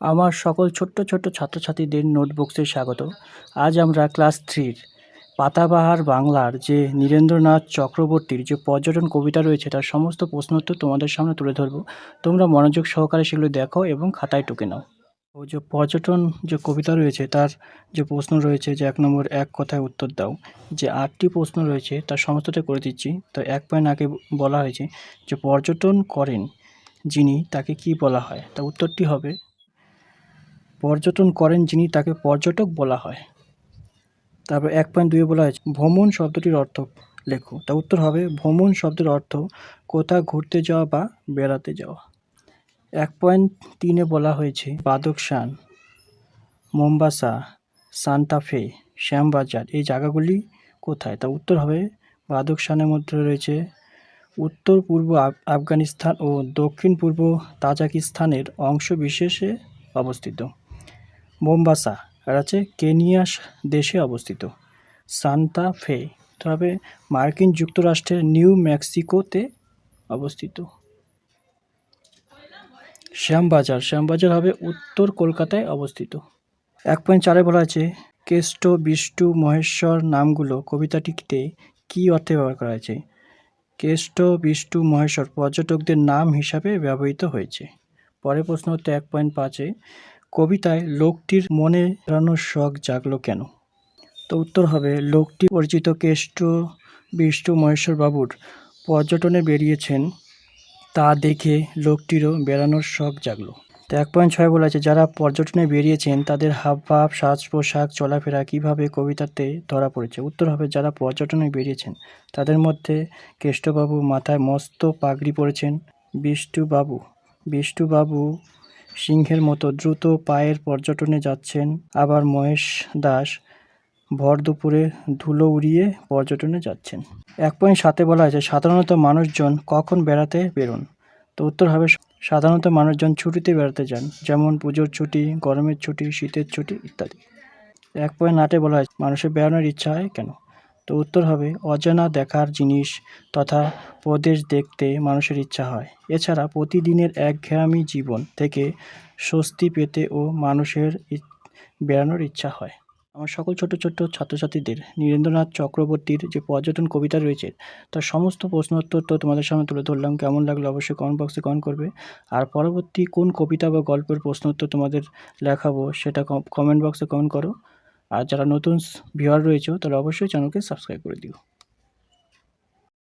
আমার সকল ছোট্ট ছোট্ট ছাত্রছাত্রীদের নোটবুকসে স্বাগত। আজ আমরা ক্লাস থ্রির পাতাবাহার বাংলার যে নীরেন্দ্রনাথ চক্রবর্তীর যে পর্যটন কবিতা রয়েছে, তার সমস্ত প্রশ্নোত্তর তোমাদের সামনে তুলে ধরবো। তোমরা মনোযোগ সহকারে সেগুলো দেখো এবং খাতায় টুকে নাও। ও যে পর্যটন যে কবিতা রয়েছে, তার যে প্রশ্ন রয়েছে, যে এক নম্বর এক কথায় উত্তর দাও। যে আটটি প্রশ্ন রয়েছে তার সমস্তটা করে দিচ্ছি। তো এক পয়েন্ট আগে বলা হয়েছে যে পর্যটন করেন যিনি, তাকে কি বলা হয়? তা উত্তরটি হবে পর্যটন করেন যিনি তাকে পর্যটক বলা হয়। তারপর এক পয়েন্ট দুয়ে বলা হয়েছে, ভ্রমণ শব্দটির অর্থ লেখো। তা উত্তর হবে, ভ্রমণ শব্দের অর্থ কোথাও ঘুরতে যাওয়া বা বেড়াতে যাওয়া। এক পয়েন্ট তিনে বলা হয়েছে, বাদকশান, মোম্বাসা সান্তাফে শ্যামবাজার, এই জায়গাগুলি কোথায়? তা উত্তর হবে, বাদকশানের মধ্যে রয়েছে উত্তর পূর্ব আফগানিস্তান ও দক্ষিণ পূর্ব তাজাকিস্তানের অংশ বিশেষে অবস্থিত। মোম্বাসা, আর আছে কেনিয়া দেশে অবস্থিত। সান্তা ফে, তবে মার্কিন যুক্তরাষ্ট্রের নিউ মেক্সিকোতে অবস্থিত। শ্যামবাজার শ্যামবাজার হবে উত্তর কলকাতায় অবস্থিত। এক পয়েন্ট চারে বলা আছে, কেষ্ট, বিষ্টু, মহেশ্বর নামগুলো কবিতাটিতে কী অর্থে ব্যবহার করা হয়েছে? কেষ্ট, বিষ্টু, মহেশ্বর পর্যটকদের নাম হিসাবে ব্যবহৃত হয়েছে। পরের প্রশ্ন হচ্ছে এক পয়েন্ট পাঁচে কবিতায় লোকটির মনে বেড়ানোর শখ জাগলো কেন? তো উত্তর হবে, লোকটি পরিচিত কেষ্ট বিষ্টু মহেশ্বর বাবুর পর্যটনে বেরিয়েছেন। তা দেখে লোকটিরও বেড়ানোর শখ জাগলো। তো এক পয়েন্ট ছয় বলা আছে যারা পর্যটনে বেরিয়েছেন, তাদের হাবভাব সাজ পোশাক চলাফেরা কীভাবে কবিতাতে ধরা পড়েছে? উত্তর হবে, যারা পর্যটনে বেরিয়েছেন, তাদের মধ্যে কেষ্টবাবু মাথায় মস্ত পাগড়ি পরেছেন। বিষ্টুবাবু বিষ্টুবাবু সিংহের মতো দ্রুত পায়ের পর্যটনে যাচ্ছেন আবার মহেশ দাস ভর দুপুরে ধুলো উড়িয়ে পর্যটনে যাচ্ছেন। এক পয়েন্ট সাথে বলা আছে সাধারণত মানুষজন কখন বেড়াতে বেরোন? তো উত্তর হবে, সাধারণত মানুষজন ছুটিতে বেড়াতে যান, যেমন পুজোর ছুটি, গরমের ছুটি, শীতের ছুটি ইত্যাদি। এক পয়েন্ট আটে বলা হয় মানুষের বেড়ানোর ইচ্ছা হয় কেন? তো উত্তর হবে অজানা দেখার জিনিস তথা প্রদেশ দেখতে মানুষের ইচ্ছা হয়। এছাড়া প্রতিদিনের একঘেয়ামি জীবন থেকে স্বস্তি পেতে ও মানুষের বেড়ানোর ইচ্ছা হয়। আমার সকল ছোট ছোট ছাত্রছাত্রীদের, নীরেন্দ্রনাথ চক্রবর্তীর যে পর্যটন কবিতা রয়েছে, তার সমস্ত প্রশ্ন উত্তর তো তোমাদের সামনে তুলে ধরলাম। কেমন লাগল অবশ্যই কমেন্ট বক্সে কমেন্ট করবে। আর পরবর্তী কোন কবিতা বা গল্পের প্রশ্ন উত্তর তোমাদের লেখাবো সেটা কমেন্ট বক্সে কমেন্ট করো। আর যারা নতুন ভিউয়ার রয়েছে তারা অবশ্যই চ্যানেলকে সাবস্ক্রাইব করে দিও।